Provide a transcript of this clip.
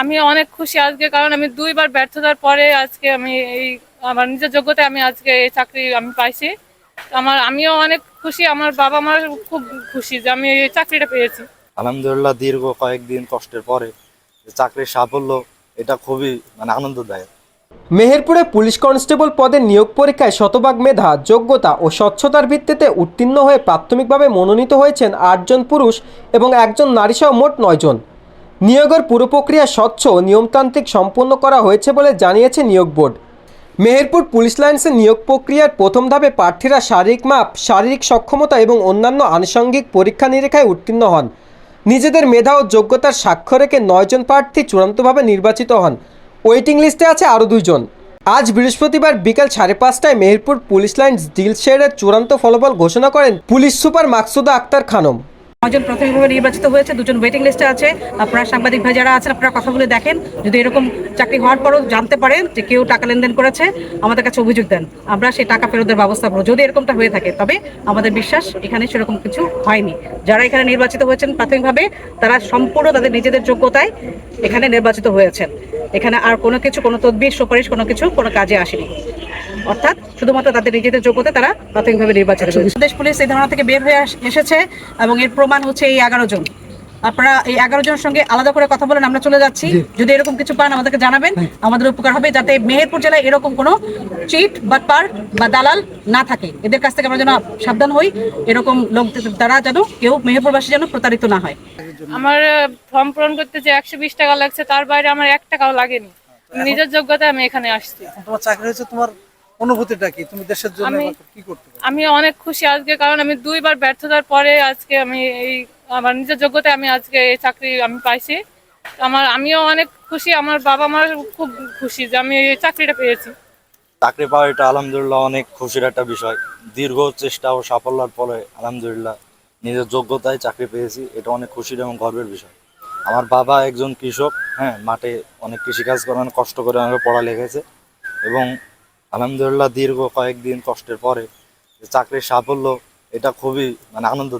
আমি অনেক খুশি আজকে কারণ আমি দুইবার ব্যর্থতার পরে আজকে আমি এই আমার নিজের যোগ্যতায় আমি আজকে এই চাকরি আমি পাইছি। তো আমার আমিও অনেক খুশি আমার বাবা মার খুব খুশি যে আমি এই চাকরিটা পেয়েছি। আলহামদুলিল্লাহ দীর্ঘ কয়েকদিন কষ্টের পরে চাকরির সাফল্য এটা খুবই মানে আনন্দদায়ক। মেহেরপুরে পুলিশ কনস্টেবল পদের নিয়োগ পরীক্ষায় শতভাগ মেধা যোগ্যতা ও স্বচ্ছতার ভিত্তিতে উত্তীর্ণ হয়ে প্রাথমিকভাবে মনোনীত হয়েছেন আটজন পুরুষ এবং একজন নারীসহ মোট নয়জন। নিয়োগের পুরো প্রক্রিয়া স্বচ্ছ নিয়মতান্ত্রিক সম্পন্ন করা হয়েছে বলে জানিয়েছে নিয়োগ বোর্ড। মেহেরপুর পুলিশ লাইন্সের নিয়োগ প্রক্রিয়ার প্রথম ধাপে প্রার্থীরা শারীরিক মাপ, শারীরিক সক্ষমতা এবং অন্যান্য আনুষঙ্গিক পরীক্ষা নিরীক্ষায় উত্তীর্ণ হন। নিজেদের মেধা ও যোগ্যতার সাক্ষ্য রেখে নয়জন প্রার্থী চূড়ান্তভাবে নির্বাচিত হন। ওয়েটিং লিস্টে আছে আরও দুইজন আজ বৃহস্পতিবার বিকাল সাড়ে পাঁচটায় মেহেরপুর পুলিশ লাইন্স ডিল শেয়ারের চূড়ান্ত ফলাফল ঘোষণা করেন পুলিশ সুপার মাকসুদা আক্তার খানম। নজন প্রাথমিকভাবে নির্বাচিত হয়েছে, দুজন ওয়েটিং লিস্টে আছে। আপনারা সাংবাদিক ভাই যারা আছেন, আপনারা কথাগুলো দেখেন। যদি এরকম চাকরি হওয়ার পরও জানতে পারেন যে কেউ টাকা লেনদেন করেছে, আমাদের কাছে অভিযোগ দেন। আমরা সেই টাকা ফেরতের ব্যবস্থা করব। যদি এরকমটা হয়ে থাকে, তবে আমাদের বিশ্বাস এখানে সেরকম কিছু হয়নি। যারা এখানে নির্বাচিত হয়েছেন প্রাথমিকভাবে, তারা সম্পূর্ণ তাদের নিজেদের যোগ্যতায় এখানে নির্বাচিত হয়েছেন। এখানে আর কোনো কিছু, কোনো তদবির, সুপারিশ, কোনো কিছু কোনো কাজে আসেনি। অর্থাৎ শুধুমাত্র তাদের নিজেদের যোগ্যতা তারা প্রাথমিকভাবে নির্বাচিত হয়েছে। দেশ পুলিশ এই ধারণা থেকে বের হয়ে এসেছে এবং এর প্রমাণ হচ্ছে এই এগারো জন। আপনারা এই এগারো জনের সঙ্গে আলাদা করে কথা বলেন আমরা চলে যাচ্ছি। যদি এরকম কিছু পান আমাদেরকে জানাবেন। আমাদের উপকার হবে যাতে মেহেরপুর জেলায় এরকম কোনো চিট বা পার বা দালাল না থাকে। এদের কাছ থেকে আমরা যেন সাবধান হই। এরকম লোক দ্বারা যেন কেউ মেহেরপুরবাসী যেন প্রতারিত না হয়। আমার ফর্ম পূরণ করতে যে একশো বিশ টাকা লাগছে তার বাইরে আমার এক টাকাও লাগেনি। নিজের যোগ্যতায় আমি এখানে আসছি। তোমার চাকরি হয়েছে তোমার অনুভূতিটা কি? তুমি দেশের জন্য কি করতে আমি অনেক খুশি আজকে কারণ আমি দুইবার ব্যর্থতার পরে আজকে আমি এই আমার নিজের যোগ্যতায় আমি আজকে এই চাকরি আমি পাইছি। আমার আমিও অনেক খুশি আমার বাবা মার খুব খুশি যে আমি এই চাকরিটা পেয়েছি। চাকরি পাওয়া এটা আলহামদুলিল্লাহ অনেক খুশির একটা বিষয়। দীর্ঘ চেষ্টা ও সাফল্যের পরে আলহামদুলিল্লাহ নিজের যোগ্যতায় চাকরি পেয়েছি এটা অনেক খুশির এবং গর্বের বিষয়। আমার বাবা একজন কৃষক হ্যাঁ মাঠে অনেক কৃষিকাজ করে অনেক কষ্ট করে আমাকে পড়া লেগেছে এবং আলহামদুলিল্লাহ দীর্ঘ কয়েকদিন কষ্টের পরে চাকরির সাফল্য এটা খুবই মানে আনন্দ